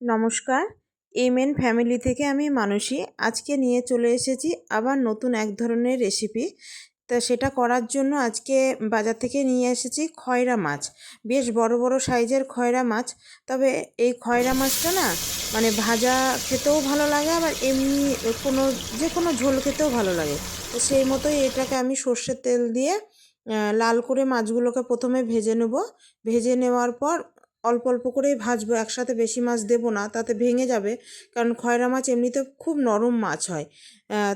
নমস্কার M N family থেকে আমি মানসী। আজকে নিয়ে চলে এসেছি আবার নতুন এক ধরনের রেসিপি। তা সেটা করার জন্য আজকে বাজার থেকে নিয়ে এসেছি খয়রা মাছ। বেশ বড় বড় সাইজের খয়রা মাছ। তবে এই খয়রা মাছটা না মানে ভাজা খেতেও ভালো লাগে, আবার এমনি কোনো যে কোনো ঝোল খেতেও ভালো লাগে। তো সেই মতোই এটাকে আমি সর্ষের তেল দিয়ে লাল করে মাছগুলোকে প্রথমে ভেজে নেব। ভেজে নেওয়ার পর অল্প অল্প করেই ভাজবো, একসাথে বেশি মাছ দেবো না, তাতে ভেঙে যাবে। কারণ খয়রা মাছ এমনিতে খুব নরম মাছ হয়।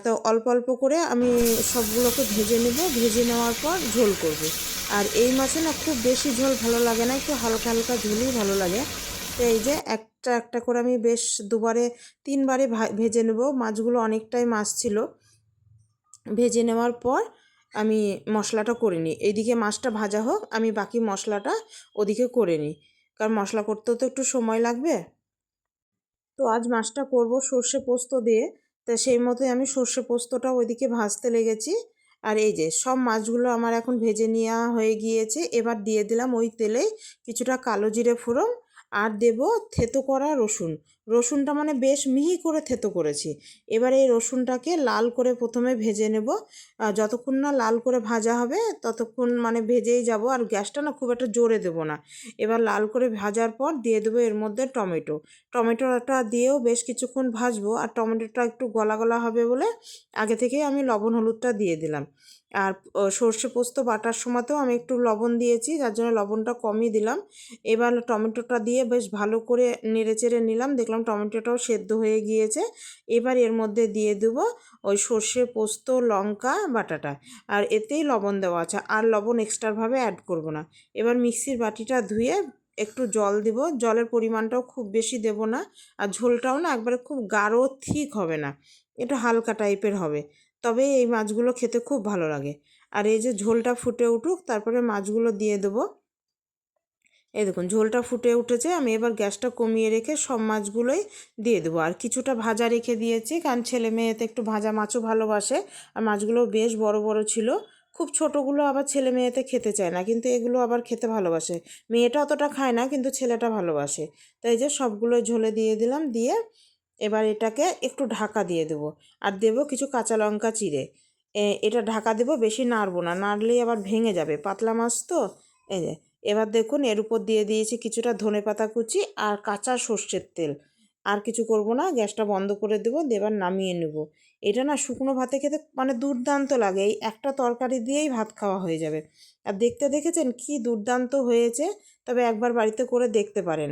তো অল্প অল্প করে আমি সবগুলোকে ভেজে নেব। ভেজে নেওয়ার পর ঝোল করব। আর এই মাছে না খুব বেশি ঝোল ভালো লাগে না, একটু হালকা হালকা ঝোলই ভালো লাগে। তো এই যে একটা একটা করে আমি বেশ দুবারে, তিনবারে ভেজে নেব। মাছগুলো অনেকটাই মাছ ছিল। ভেজে নেওয়ার পর আমি মশলাটা করে নিই। এইদিকে মাছটা ভাজা হোক, আমি বাকি মশলাটা ওদিকে করে নিই। কারণ মশলা করতেও তো একটু সময় লাগবে। তো আজ মাছটা করব সর্ষে পোস্ত দিয়ে। তা সেই মতোই আমি সর্ষে পোস্তটা ওইদিকে ভাজতে লেগেছি। আর এই যে সব মাছগুলো আমার এখন ভেজে নেওয়া হয়ে গিয়েছে, এবার দিয়ে দিলাম ওই তেলেই কিছুটা কালো জিরে ফোড়ন আর দেব থেতো করা রসুন। রসুনটা মানে বেশ মিহি করে থেতো করেছি। এবার এই রসুনটাকে লাল করে প্রথমে ভেজে নেব। যতক্ষণ না লাল করে ভাজা হবে, ততক্ষণ মানে ভেজেই যাব। আর গ্যাসটা না খুব একটা জোরে দেবো না। এবার লাল করে ভাজার পর দিয়ে দেবো এর মধ্যে টমেটো। টমেটোটা দিয়েও বেশ কিছুক্ষণ ভাজবো। আর টমেটোটা একটু গলা গলা হবে বলে আগে থেকেই আমি লবণ হলুদটা দিয়ে দিলাম। আর সর্ষে পোস্ত বাটার সময়তেও আমি একটু লবণ দিয়েছি, যার জন্য লবণটা কমই দিলাম। এবার টমেটোটা দিয়ে বেশ ভালো করে নেড়ে চেড়ে নিলাম, দেখলাম টমেটোটাও সেদ্ধ হয়ে গিয়েছে। এবার এর মধ্যে দিয়ে দেবো ওই সর্ষে পোস্ত, লঙ্কা বাটাটা। আর এতেই লবণ দেওয়া আছে, আর লবণ এক্সট্রাভাবে অ্যাড করব না। এবার মিক্সির বাটিটা ধুয়ে একটু জল দিব, জলের পরিমাণটাও খুব বেশি দেব না, আর ঝোলটাও না একবারে খুব গাঢ়, ঠিক হবে না। একটু হালকা টাইপের হবে। তবে এই মাছগুলো খেতে খুব ভালো লাগে। আর এই যে ঝোলটা ফুটে উঠুক, তারপরে মাছগুলো দিয়ে দেবো। এই দেখুন, ঝোলটা ফুটে উঠেছে, আমি এবার গ্যাসটা কমিয়ে রেখে সব মাছগুলোই দিয়ে দেবো। আর কিছুটা ভাজা রেখে দিয়েছি, কারণ ছেলে মেয়েতে একটু ভাজা মাছও ভালোবাসে। আর মাছগুলো বেশ বড় বড় ছিল। খুব ছোটোগুলো আবার ছেলে মেয়েতে খেতে চায় না, কিন্তু এগুলো আবার খেতে ভালোবাসে। মেয়েটা অতটা খায় না, কিন্তু ছেলেটা ভালোবাসে। তাই যে সবগুলো ঝোলে দিয়ে দিলাম, দিয়ে এবার এটাকে একটু ঢাকা দিয়ে দেবো। আর দেবো কিছু কাঁচা লঙ্কা চিড়ে। এটা ঢাকা দেবো, বেশি নাড়বো না। নাড়লেই আবার ভেঙে যাবে। পাতলা মাছ তো? এই যে, এবার দেখুন, এর উপর দিয়ে দিয়েছি কিছুটা ধনেপাতা কুচি আর কাঁচা সর্ষের তেল। আর কিছু করব না, গ্যাসটা বন্ধ করে দেবো দেবার নামিয়ে নেব। এটা না শুকনো ভাতে খেতে মানে দুর্দান্ত লাগে। এই একটা তরকারি দিয়েই ভাত খাওয়া হয়ে যাবে। আর দেখতে দেখেছেন কি দুর্দান্ত হয়েছে? তবে একবার বাড়িতে করে দেখতে পারেন।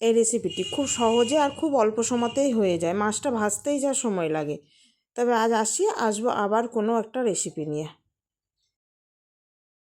এই রেসিপিটি খুব সহজে আর খুব অল্প সময়তেই হয়ে যায়। মাছটা ভাজতেই যা সময় লাগে। তবে আজ আসি, আসব আবার কোনো একটা রেসিপি নিয়ে।